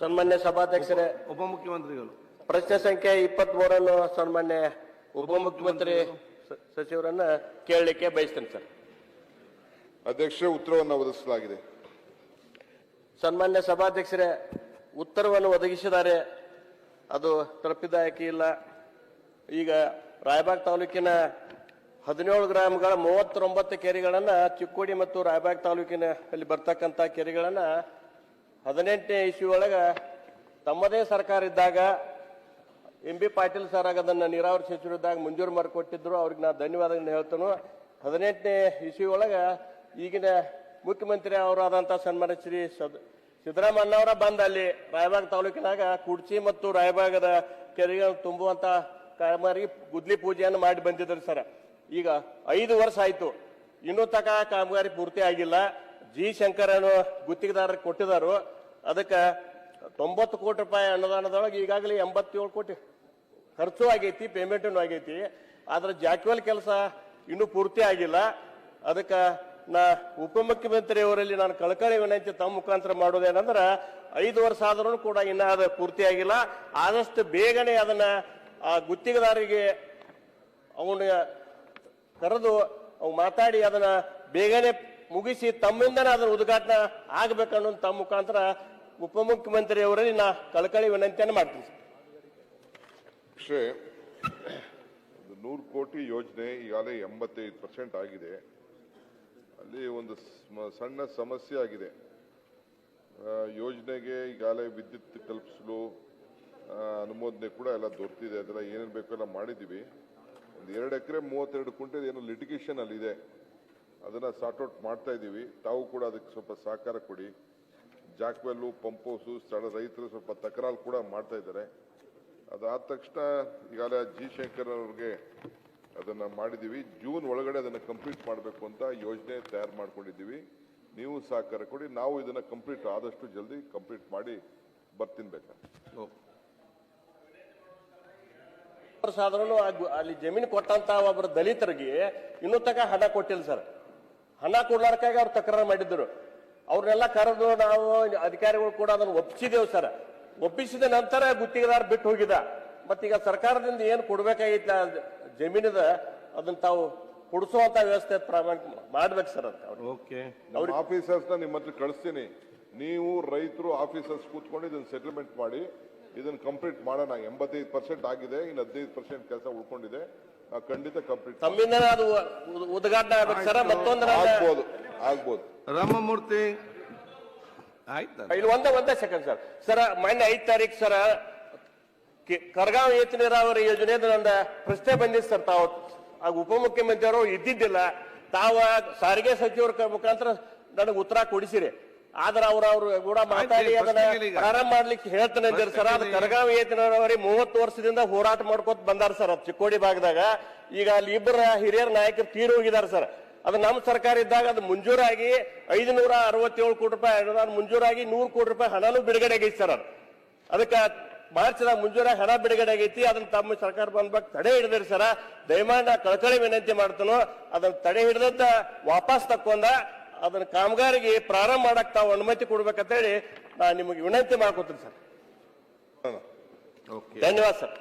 ಸನ್ಮಾನ್ಯ ಸಭಾಧ್ಯಕ್ಷರೇ ಉಪಮುಖ್ಯಮಂತ್ರಿಗಳು. ಪ್ರಶ್ನೆ ಸಂಖ್ಯೆ ಇಪ್ಪತ್ತ್ ಮೂರನ್ನು ಸನ್ಮಾನ್ಯ ಉಪಮುಖ್ಯಮಂತ್ರಿ ಸ- ಸಚಿವರನ್ನ ಕೇಳಲಿಕ್ಕೆ ಬಯಸ್ತೇನೆ ಸರ್. ಅಧ್ಯಕ್ಷರೇ ಉತ್ತರವನ್ನು ಒದಗಿಸಲಾಗಿದೆ. ಸನ್ಮಾನ್ಯ ಸಭಾಧ್ಯಕ್ಷರೇ ಉತ್ತರವನ್ನು ಒದಗಿಸಿದ್ದಾರೆ. ಅದು ತೃಪ್ತಿದಾಯಕ ಇಲ್ಲ. ಈಗ ರಾಯಬಾಗ್ ತಾಲೂಕಿನ ಹದಿನೇಳು ಗ್ರಾಮಗಳ ಮೂವತ್ತೊಂಬತ್ತು ಕೆರೆಗಳನ್ನು ಚಿಕ್ಕೋಡಿ ಮತ್ತು ರಾಯಬಾಗ್ ತಾಲೂಕಿನ ಅಲ್ಲಿ ಬರ್ತಕ್ಕಂಥ ಕೆರೆಗಳನ್ನ ಹದಿನೆಂಟನೇ ಇಸ್ವಿ ಒಳಗ ತಮ್ಮದೇ ಸರ್ಕಾರ ಇದ್ದಾಗ ಎಂ ಬಿ ಪಾಟೀಲ್ ಸರ್ ಆಗ ಅದನ್ನ ನೀರಾವರಿ ಸಚಿವರಿದ್ದಾಗ ಮಂಜೂರು ಮಾಡಿಕೊಟ್ಟಿದ್ರು ಅವ್ರಿಗೆ ನಾ ಧನ್ಯವಾದಗಳನ್ನ ಹೇಳ್ತೇನೆ. ಹದಿನೆಂಟನೇ ಇಸ್ವಿ ಒಳಗ ಈಗಿನ ಮುಖ್ಯಮಂತ್ರಿ ಅವರಾದಂಥ ಸನ್ಮಾನ್ಯ ಶ್ರೀ ಸದ್, ಸಿದ್ದರಾಮಯ್ಯ ಅವರ ಬಂದ ಅಲ್ಲಿ ರಾಯಬಾಗ್ ತಾಲೂಕಿನಾಗ ಕುಡ್ಚಿ ಮತ್ತು ರಾಯಬಾಗದ ಕೆರೆಗಳು ತುಂಬುವಂಥ ಕಾಮಗಾರಿಗೆ ಗುದ್ಲಿ ಪೂಜೆಯನ್ನು ಮಾಡಿ ಬಂದಿದ್ರು ಸರ್ ಈಗ ಐದು ವರ್ಷ ಆಯ್ತು. ಇನ್ನೂ ತಕ ಕಾಮಗಾರಿ ಪೂರ್ತಿ ಆಗಿಲ್ಲ. ಜಿ ಶಂಕರನು ಗುತ್ತಿಗೆದಾರರಿಗೆ ಕೊಟ್ಟಿದ್ದಾರೆ ಅದಕ್ಕೆ ತೊಂಬತ್ತು ಕೋಟಿ ರೂಪಾಯಿ ಅನುದಾನದೊಳಗೆ ಈಗಾಗಲೇ ಎಂಬತ್ತೇಳು ಕೋಟಿ ಖರ್ಚು ಆಗೈತಿ ಪೇಮೆಂಟನ್ನು ಆಗೈತಿ. ಆದ್ರೆ ಜಾಕ್ವೆಲ್ ಕೆಲಸ ಇನ್ನೂ ಪೂರ್ತಿ ಆಗಿಲ್ಲ. ಅದಕ್ಕೆ ನಾ ಉಪಮುಖ್ಯಮಂತ್ರಿ ಅವರಲ್ಲಿ ನಾನು ಕಳಕಳಿ ವಿನಂತಿ ತಮ್ಮ ಮುಖಾಂತರ ಮಾಡೋದೇನಂದ್ರೆ ಐದು ವರ್ಷ ಆದರೂ ಕೂಡ ಇನ್ನೂ ಅದು ಪೂರ್ತಿ ಆಗಿಲ್ಲ. ಆದಷ್ಟು ಬೇಗನೆ ಅದನ್ನ ಆ ಗುತ್ತಿಗೆದಾರರಿಗೆ ಅವನ ಕರೆದು ಅವ್ ಮಾತಾಡಿ ಅದನ್ನ ಬೇಗನೆ ಮುಗಿಸಿ ತಮ್ಮಿಂದನೇ ಅದನ್ನ ಉದ್ಘಾಟನೆ ಆಗ್ಬೇಕನ್ನೋ ತಮ್ಮ ಮುಖಾಂತರ ಉಪಮುಖ್ಯಮಂತ್ರಿ ಅವರಲ್ಲಿ ನಾ ಕಳಕಳಿ ವಿನಂತಿಯನ್ನು ಮಾಡ್ತೀನಿ. ಅಧ್ಯಕ್ಷರೇ ನೂರು ಕೋಟಿ ಯೋಜನೆ ಈಗಾಗಲೇ ಎಂಬತ್ತೈದು ಪರ್ಸೆಂಟ್ ಆಗಿದೆ. ಅಲ್ಲಿ ಒಂದು ಸಣ್ಣ ಸಮಸ್ಯೆ ಆಗಿದೆ. ಯೋಜನೆಗೆ ಈಗಾಗಲೇ ವಿದ್ಯುತ್ ಕಲ್ಪಿಸಲು ಅನುಮೋದನೆ ಕೂಡ ಎಲ್ಲ ದೊರೆತಿದೆ. ಅದೆಲ್ಲ ಏನೇನು ಬೇಕೋ ಎಲ್ಲ ಮಾಡಿದ್ದೀವಿ. ಒಂದು ಎರಡು ಎಕರೆ ಮೂವತ್ತೆರಡು ಕುಂಟೆ ಏನು ಲಿಟಿಗೇಷನ್ ಅಲ್ಲಿದೆ ಅದನ್ನ ಸಾರ್ಟ್ ಔಟ್ ಮಾಡ್ತಾ ಇದ್ದೀವಿ ತಾವು ಕೂಡ ಅದಕ್ಕೆ ಸ್ವಲ್ಪ ಸಹಕಾರ ಕೊಡಿ. ಜಾಕ್ವೆಲ್ಲು ಪಂಪೋಸು ಹೌಸು ಸ್ಥಳ ರೈತರು ಸ್ವಲ್ಪ ತಕರಾರು ಕೂಡ ಮಾಡ್ತಾ ಇದ್ದಾರೆ. ಅದಾದ ತಕ್ಷಣ ಈಗಾಗಲೇ ಜಿ ಶಂಕರ್ ಅವ್ರಿಗೆ ಅದನ್ನ ಮಾಡಿದ್ದೀವಿ. ಜೂನ್ ಒಳಗಡೆ ಅದನ್ನು ಕಂಪ್ಲೀಟ್ ಮಾಡಬೇಕು ಅಂತ ಯೋಜನೆ ತಯಾರು ಮಾಡ್ಕೊಂಡಿದ್ದೀವಿ. ನೀವು ಸಹಕಾರ ಕೊಡಿ ನಾವು ಇದನ್ನ ಕಂಪ್ಲೀಟ್ ಆದಷ್ಟು ಜಲ್ದಿ ಕಂಪ್ಲೀಟ್ ಮಾಡಿ ಬರ್ತೀನಿ ವರ್ಷ ಆದ್ರೂ ಅಲ್ಲಿ ಜಮೀನು ಕೊಟ್ಟಂತ ಒಬ್ಬರು ದಲಿತರಿಗೆ ಇನ್ನೂ ತಕ ಹಣ ಕೊಟ್ಟಿಲ್ಲ ಸರ್. ಹಣ ಕೊಡ್ಲಾರಕ್ಕಾಗಿ ಅವ್ರು ತಕರಾರು ಮಾಡಿದ್ರು ಅವ್ರನ್ನೆಲ್ಲ ಕರೆದು ನಾವು ಅಧಿಕಾರಿಗಳು ಕೂಡ ಅದನ್ನು ಒಪ್ಪಿಸಿದೆವು ಸರ್. ಒಪ್ಪಿಸಿದ ನಂತರ ಗುತ್ತಿಗೆದಾರ ಬಿಟ್ಟು ಹೋಗಿದ ಮತ್ತೀಗ ಸರ್ಕಾರದಿಂದ ಏನು ಕೊಡ್ಬೇಕಾಗಿತ್ತ ಜಮೀನದ ಅದನ್ನ ತಾವು ಕೊಡಿಸುವಂತ ವ್ಯವಸ್ಥೆ ಪ್ರಾಮಾಣಿಕ ಮಾಡ್ಬೇಕು ಸರ್ ಅಂತ ಆಫೀಸರ್ಸ್ ಓಕೆ. ನಮ್ಮ ಆಫೀಸರ್ಸ್ನ ನಿಮ್ಮ ಹತ್ರ ಕಳಿಸ್ತೀನಿ. ನೀವು ರೈತರು ಆಫೀಸರ್ಸ್ ಕೂತ್ಕೊಂಡು ಇದನ್ನ ಸೆಟಲ್ಮೆಂಟ್ ಮಾಡಿ ಇದನ್ನ ಕಂಪ್ಲೀಟ್ ಮಾಡೋಣ. ಎಂಬತ್ತೈದು ಪರ್ಸೆಂಟ್ ಆಗಿದೆ ಇನ್ನು ಹದಿನೈದು ಪರ್ಸೆಂಟ್ ಕೆಲಸ ಉಳ್ಕೊಂಡಿದೆ. ಖಂಡಿತ ಕಂಪ್ಲೀಟ್ ತಮ್ಮಿಂದ ಅದು ಉದ್- ಉದ್ಘಾಟನೆ ಆಗ್ಬೇಕು ಸರ್. ಮತ್ತೊಂದು ಆಗ್ಬೋದು. ರಾಮಮೂರ್ತಿ ಆಯ್ತು ಇಲ್ಲಿ ಒಂದ ಒಂದೇ ಸೆಕೆಂಡ್ ಸರ್ ಸರ್ ಮೊನ್ನೆ ಐದ್ ತಾರೀಕು ಸರ್ ಕರ್ಗಾವ್ ಏತ ನೀರಾವರಿ ಯೋಜನೆ ನಂದ ಪ್ರಶ್ನೆ ಬಂದಿತ್ತು ಸರ್ ತಾವು ಆಗ ಉಪಮುಖ್ಯಮಂತ್ರಿ ಅವರು ಇದ್ದಿದ್ದಿಲ್ಲ. ತಾವ ಸಾರಿಗೆ ಸಚಿವರ ಮುಖಾಂತರ ನನಗೆ ಉತ್ತರ ಕೊಡಿಸಿರಿ. ಆದ್ರೆ ಅವ್ರ ಅವ್ರು ಕೂಡ ಮಾತಾಡಿ ಅದನ್ನ ಪ್ರಾರಂಭ ಮಾಡ್ಲಿಕ್ಕೆ ಹೇಳ್ತಾನೆ ಸರ್ ಅದು ಏತನವರಿ ಕರ್ಗಾಂವ್ ಏತ ನೀರಾವರಿ ಮೂವತ್ತು ವರ್ಷದಿಂದ ಹೋರಾಟ ಮಾಡ್ಕೊತ ಬಂದಾರ ಸರ್ ಅದು ಚಿಕ್ಕೋಡಿ ಭಾಗದಾಗ. ಈಗ ಅಲ್ಲಿ ಇಬ್ಬರ ಹಿರಿಯರ ನಾಯಕರು ತೀರ್ ಹೋಗಿದ್ದಾರೆ ಸರ್ ಅದು ನಮ್ಮ ಸರ್ಕಾರ ಇದ್ದಾಗ ಅದು ಮುಂಜೂರಾಗಿ ಐದುನೂರ ಅರವತ್ತೇಳು ಕೋಟಿ ರೂಪಾಯಿ ಅನುದಾನ ಮುಂಜೂರಾಗಿ ನೂರು ಕೋಟಿ ರೂಪಾಯಿ ಹಣನೂ ಬಿಡುಗಡೆ ಆಗೈತಿ ಸರ್ ಅದು. ಅದಕ್ಕೆ ಮಾರ್ಚ್ದಾಗ ಮುಂಜೂರಾಗಿ ಹಣ ಬಿಡುಗಡೆ ಆಗೈತಿ. ಅದನ್ನ ತಮ್ಮ ಸರ್ಕಾರ ಬಂದ್ಬೇಕು ತಡೆ ಹಿಡಿದ್ರಿ ಸರ. ದಯಮಾಡಿ ನಾ ಕಳಕಳಿ ವಿನಂತಿ ಮಾಡ್ತಾನೋ. ಅದನ್ನ ತಡೆ ಹಿಡಿದಂತ ವಾಪಸ್ ತಕ್ಕೊಂಡ ಅದನ್ನ ಕಾಮಗಾರಿಗೆ ಪ್ರಾರಂಭ ಮಾಡಕ್ ತಾವು ಅನುಮತಿ ಕೊಡ್ಬೇಕಂತ ಹೇಳಿ ನಾ ನಿಮಗೆ ವಿನಂತಿ ಮಾಡ್ಕೊತೀನಿ ಸರ್. ಓಕೆ. ಧನ್ಯವಾದ ಸರ್.